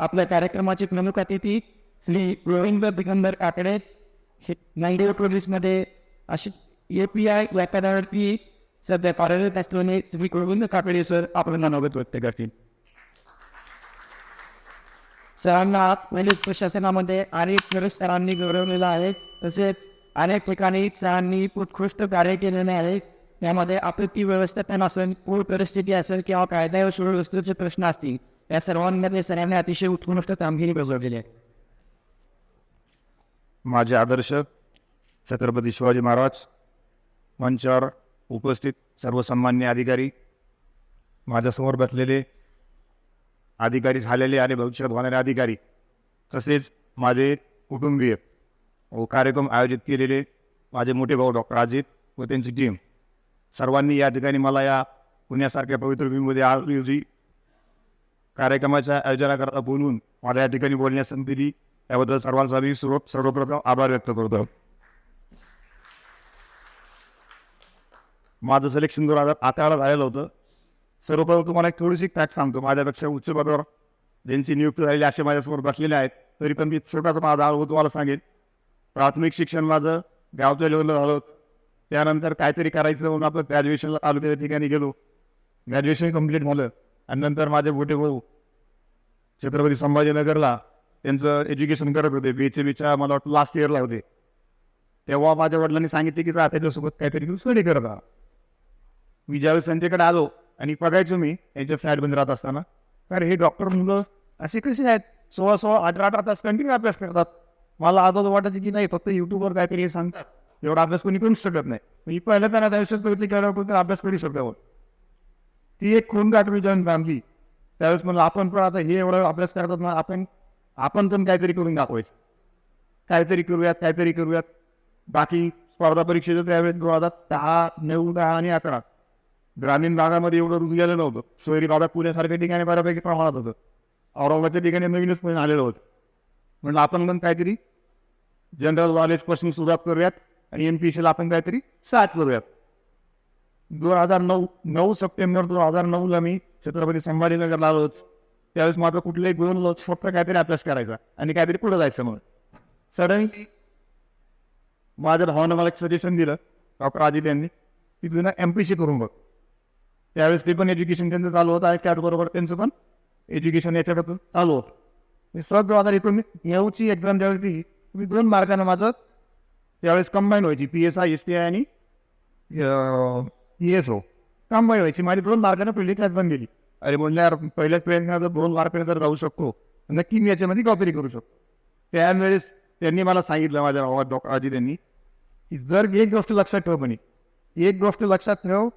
आपल्या कार्यक्रमाची प्रमुख अतिथी श्री गोविंद दिगंबर काकडे हे नांदेड पोलीसमध्ये अशी ए पी आय व्यापारावरती सध्या कार्यरत असल्याने श्री गोविंद काकडे सर आपल्याला नवगत व्यक्त करतील. सरांना पोलीस प्रशासनामध्ये अनेक पुरस्कारांनी गौरवलेलं आहे. तसेच अनेक ठिकाणी सरांनी उत्कृष्ट कार्य केलेले आहे. त्यामध्ये आपत्ती व्यवस्थापन असेल पूर परिस्थिती असेल किंवा कायदा व सुव्यवस्थेचे प्रश्न असतील या सर्वांमध्ये सरांनी अतिशय उत्कृष्ट कामगिरी बजावलेली आहे माझे आदर्श छत्रपती शिवाजी महाराज मंचावर उपस्थित सर्वसन्मान्य अधिकारी माझ्यासमोर बसलेले अधिकारी झालेले आणि भविष्यात होणारे अधिकारी तसेच माझे कुटुंबीय व कार्यक्रम आयोजित केलेले माझे मोठे भाऊ डॉक्टर अजित व त्यांची टीम सर्वांनी या ठिकाणी मला या पुण्यासारख्या पवित्र भूमीमध्ये आज रोजी कार्यक्रमाच्या आयोजनाकरता बोलून मला या ठिकाणी बोलण्यास संधी दिली. त्याबद्दल सर्वांचा मी सर्व सर्वप्रथम आभार व्यक्त करतो. माझं सिलेक्शन दोन हजार अकराला झालेलं होतं. सर्वप्रथम तुम्हाला एक थोडीशी फॅक्ट सांगतो. माझ्यापेक्षा उच्च पदावर ज्यांची नियुक्ती झालेली असे माझ्यासमोर बसलेले आहेत तरी पण मी छोटासा माझा अनुभव तुम्हाला सांगेन. प्राथमिक शिक्षण माझं गावच्या लेवलला झालं होतं. त्यानंतर काहीतरी करायचं म्हणून आपलं ग्रॅज्युएशनला तालुक्याच्या ठिकाणी गेलो. ग्रॅज्युएशन कंप्लीट झालं. आणि नंतर माझे मोठे भाऊ छत्रपती संभाजीनगरला त्यांचं एज्युकेशन करत होते. बी एच बीच्या मला वाटतं लास्ट इयरला होते. तेव्हा माझ्या वडिलांनी सांगितले की जा त्याच्यासोबत काहीतरी तू स्टडी करत राहा. मी ज्यावेळेस त्यांच्याकडे आलो आणि बघायचो मी यांच्या फ्लॅटमध्ये राहत असताना कारण हे डॉक्टर मुलं असे कसे आहेत? सोळा सोळा अठरा अठरा तास कंटिन्यू अभ्यास करतात. मला आजच वाटायचं की नाही फक्त युट्यूबवर काहीतरी हे सांगतात. एवढा अभ्यास कोणी करूच शकत नाही. मी पहिल्या त्यांना आयुष्यात बघितलं की अभ्यास करू शकतो. ती एक खून गाठवी जॉईन फॅमिली त्यावेळेस म्हणलं आपण पण आता हे एवढा अभ्यास करतात ना आपण आपण पण काहीतरी करून दाखवायचं. काहीतरी करूयात काहीतरी करूयात. बाकी स्पर्धा परीक्षेचं त्यावेळेस दोन हजार दहा नऊ दहा आणि अकरा. ग्रामीण भागामध्ये एवढं रुजलेलं नव्हतं. शहरी भागात पुण्यासारख्या ठिकाणी बऱ्यापैकी प्रमाणात होतं. औरंगाबादच्या ठिकाणी नवीनच पण आलेलं होतं. म्हणलं आपण पण काहीतरी जनरल नॉलेजपासून सुरुवात करूयात आणि एम पी सीला आपण काहीतरी साथ करूयात. दोन हजार नऊ नऊ सप्टेंबर दोन हजार नऊला मी छत्रपती संभाजीनगरला आलो होतो. त्यावेळेस माझं कुठलंही गुण नव्हतं फक्त काहीतरी अभ्यास करायचा आणि काहीतरी पुढे जायचं म्हणून. सडनली माझ्या भावानं मला एक सजेशन दिलं डॉक्टर आदित्य यांनी की तुझं एम पी सी करून बघ. त्यावेळेस ते पण एज्युकेशन त्यांचं चालू होतं आणि त्याचबरोबर त्यांचं पण एज्युकेशन याच्याकडून चालू होतं. मी सहज दोन हजार एकूण नऊची एक्झाम ज्यावेळेस दिली मी दोन मार्कानं माझं त्यावेळेस कंबाईन व्हायची P S I S T I आणि येस हो ओ व्हायची. माझी दोन मार्कानं पहिली क्लास बंद गेली अरे म्हणल्यावर पहिल्याच प्रयत्नात जर दोन मार्काने जर जाऊ शकतो. नक्की मी याच्यामध्ये कॉपरी करू शकतो. त्यावेळेस त्यांनी मला सांगितलं माझ्या भावात डॉक्टर आजी त्यांनी की जर एक गोष्ट लक्षात ठेव म्हणे. एक गोष्ट लक्षात ठेव.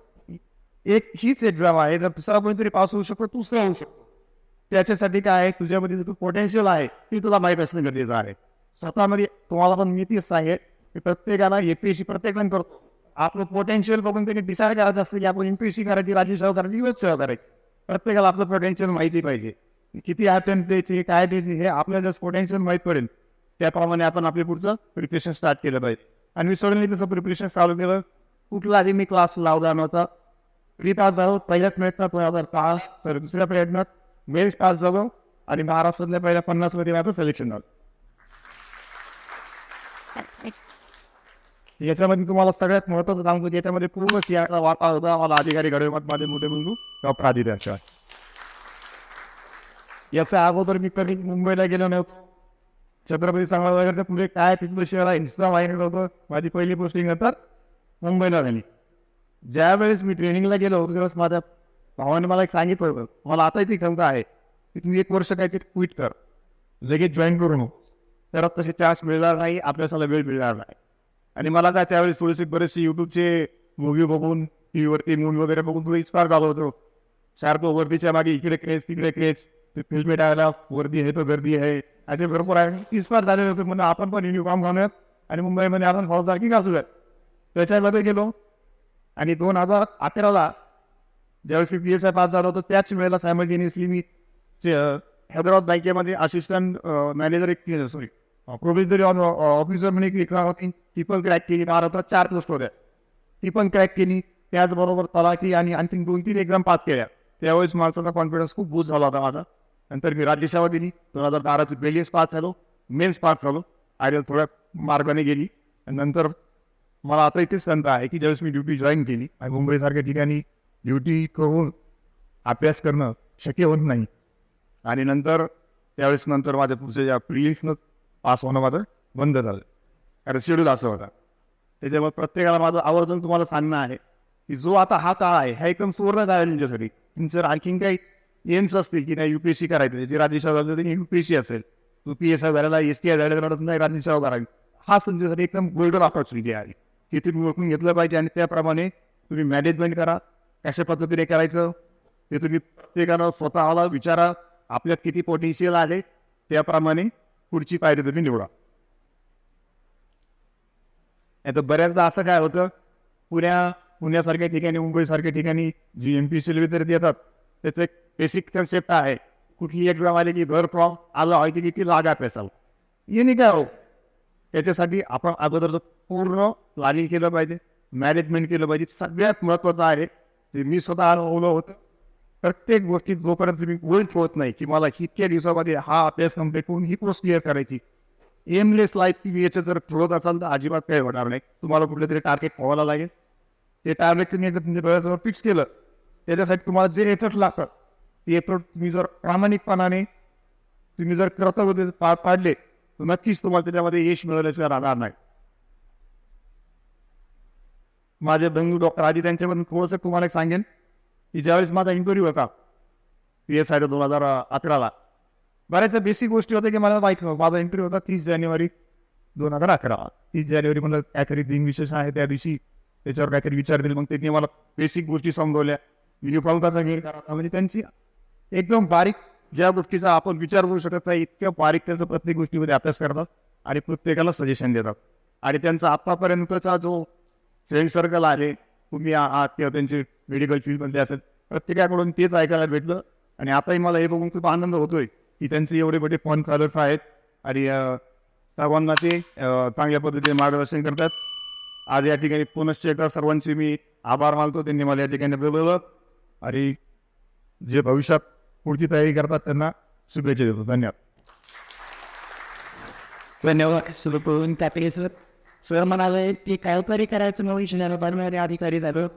एक हीच एक्झाम आहे. जर दुसरा कोणीतरी पास होऊ शकतो तू होऊ शकतो. त्याच्यासाठी काय आहे? तुझ्यामध्ये जो पोटेन्शियल आहे ते तुला माहीत असणं गरजेचं आहे. स्वतःमध्ये तुम्हाला पण मी तीच सांगेल की प्रत्येकाला एपीएससी प्रत्येकजण करतो. आपलं पोटेन्शियल बघून त्यांनी डिसाईड करायचं असतं की आपण एमपीएससी करायची राज्यसेवा करायची युएस सेवा करायची. प्रत्येकाला आपलं पोटेन्शियल माहिती पाहिजे. किती अटेम्प्ट द्यायची काय द्यायची हे आपल्याला जर पोटेन्शियल माहीत पडेल त्याप्रमाणे आपण आपले पुढचं प्रिपरेशन स्टार्ट केलं पाहिजे. आणि मी सडनली तसं प्रिपरेशन चालू केलं कुठलाही मी क्लास लावला नव्हता. प्री पास झालो पहिल्याच प्रयत्नात दोन हजार पाच तर दुसऱ्या प्रयत्नात मेन्स पास झालो आणि महाराष्ट्रातल्या पहिल्या पन्नासमध्ये माझं सिलेक्शन झालं. याच्यामध्ये तुम्हाला सगळ्यात महत्वाचं सांगतो की याच्यामध्ये पूर्ण सिंहाचा वाटा होता मला अधिकारी घडवत माझे मोठे बंधू डॉक्टर आदित्य याच्या अगोदर मी कधी मुंबईला गेलो नव्हतो. छत्रपती संभाजीनगरच्या पुढे काय पिंपरी शहर आहे इन्स्टा माहिती होतं माझी पहिली पोस्टिंग नंतर म्हणजे मुंबईला झाली. ज्यावेळेस मी ट्रेनिंगला गेलो होतो त्यावेळेस माझ्या भावाने मला एक सांगितलं होतं. मला आता ती क्षमता आहे की तू एक वर्ष काहीतरी क्विट कर. लगेच जॉईन करू नको. तर तसे चान्स मिळणार नाही आपल्याला वेळ मिळणार नाही. आणि मला काय त्यावेळेस थोडेसे बरेचसे युट्यूबचे मूवी बघून टी व्हीवरती मूवी वगैरे बघून थोडं इन्स्पायर झालो होतो. सारखं वर्दीच्या मागे इकडे क्रेज तिकडे क्रेज ते फिल्म टाळायला वर्दी आहे तो गर्दी आहे. असे भरपूर आहे. इन्स्पायर झालेले होते. म्हणजे आपण पण युनिफॉर्म घालूयात. आणि मुंबईमध्ये आपण फौजदारकी घासूयात त्याच्यामध्ये गेलो. आणि दोन हजार अकराला ज्यावेळेस मी पी एस आय पास झालो होतो त्याच वेळेला सायमल्टेनियसली मी हैदराबाद बँकेमध्ये असिस्टंट मॅनेजर एक सॉरी प्रोव्हिजरी ऑफिसर म्हणून एक एक्झाम होती. ती पण क्रॅक केली. महाराष्ट्रात चार पोस्ट होत्या. ती पण क्रॅक केली. त्याचबरोबर तलाठी आणि आणखी दोन तीन एक्झाम पास केल्या. त्यावेळेस माणसाचा कॉन्फिडन्स खूप बूस्ट झाला होता माझा. नंतर मी राज्यसेवा दिली. दोन हजार बाराची बेलियस पास झालो. मेन्स पास झालो. आयडियल थोड्या मार्गाने गेली. आणि नंतर मला आता इथेच संत आहे की ज्यावेळेस मी ड्युटी जॉईन केली. आणि मुंबईसारख्या ठिकाणी ड्युटी करून अभ्यास करणं शक्य होत नाही. आणि नंतर त्यावेळेस नंतर माझ्या पुढच्या ज्या प्रिलियन्सनं पास होणं माझं बंद झालं. कारण शेड्यूल असं होता. त्याच्यामुळे प्रत्येकाला माझं आवर्जून तुम्हाला सांगणं आहे की जो आता हा काळ आहे हा एकदम सुवर्ण काळ आहे तुमच्यासाठी. तुमचं आणखीन काही एम्स असतील की नाही युपीएससी करायचं जे राज्यसेवा झालं ते युपीएससी असेल. यू पी एस आय झालेला एस टी आय झालेला नाही राज्यसेवा करावी. हाच तुमच्यासाठी एकदम गोल्डन ऑपॉर्च्युनिटी आहे. की तुम्ही ओळखून घेतलं पाहिजे आणि त्याप्रमाणे तुम्ही मॅनेजमेंट करा. कशा पद्धतीने करायचं ते तुम्ही प्रत्येकानं स्वतःला विचारा. आपल्यात किती पोटेन्शियल आहे त्याप्रमाणे पुढची पायरी तुम्ही निवडा. आता बऱ्याचदा असं काय होतं पुण्या पुण्यासारख्या ठिकाणी मुंबईसारख्या ठिकाणी जी एम पी सी विद्यार्थी येतात त्याचं एक बेसिक कन्सेप्ट आहे कुठली एक्झाम आली की घर फ्रॉम आलं आहे की की लागा पेसाल हे नाही काय हो? त्याच्यासाठी आपण अगोदरचं पूर्ण प्लॅनिंग केलं पाहिजे मॅनेजमेंट केलं पाहिजे. सगळ्यात महत्त्वाचं आहे जे मी स्वतः अनुभवलं होतं प्रत्येक गोष्टीत जोपर्यंत तुम्ही गोल्ड होत नाही की मला इतक्या दिवसामध्ये हा अभ्यास कंप्लीट करून ही पोस्ट क्लिअर करायची एमलेस लाईफ तुम्ही याचं जर ठरवत असाल तर अजिबात काही होणार नाही. तुम्हाला कुठलं तरी टार्गेट ठेवायला लागेल. ते टार्गेट तुम्ही एकदा तुमच्या डोळ्यासमोर फिक्स केलं त्याच्यासाठी तुम्हाला जे एफर्ट लागतात ते एफर्ट तुम्ही जर प्रामाणिकपणाने तुम्ही जर कर्तव्य पार पाडले तर नक्कीच तुम्हाला त्याच्यामध्ये यश मिळवल्याशिवाय राहणार नाही. माझे बंधू डॉक्टर आजी त्यांच्याबद्दल थोडंसं तुम्हाला एक सांगेन. की ज्यावेळेस माझा इन्क्वायरी होता पी एस आयला दोन हजार अकराला बऱ्याचशा बेसिक गोष्टी होत्या की मला माहीत नव्हतं. माझा इंटरव्ह्यू होता तीस जानेवारी दोन हजार अकरा तीस जानेवारी मला काहीतरी दिन विशेष आहे त्या दिवशी त्याच्यावर काहीतरी विचार दिले मग त्यांनी मला बेसिक गोष्टी समजवल्या. युनिफॉर्म कसा वेळ करायचा म्हणजे त्यांची एकदम बारीक ज्या गोष्टीचा आपण विचार करू शकत नाही इतक्या बारीक त्यांचा प्रत्येक गोष्टीमध्ये अभ्यास करतात आणि प्रत्येकाला सजेशन देतात. आणि त्यांचा आत्तापर्यंतचा जो फ्रेंड सर्कल आहे तुम्ही आहात किंवा त्यांचे मेडिकल फील्डमध्ये असेल. प्रत्येकाकडून तेच ऐकायला भेटलं. आणि आताही मला हे बघून खूप आनंद होतोय की त्यांचे एवढे मोठे फॉन फॉलोअर्स आहेत. आणि सर्वांना ते चांगल्या पद्धतीने मार्गदर्शन करतात. आज या ठिकाणी पुनश्च एकदा सर्वांचे मी आभार मानतो. त्यांनी मला या ठिकाणी बोलवलं. आणि जे भविष्यात पुढची तयारी करतात त्यांना शुभेच्छा देतो. धन्यवाद. धन्यवाद सर सर म्हणाले की काहीतरी करायचं म्हणून शिक्षण अधिकारी झालं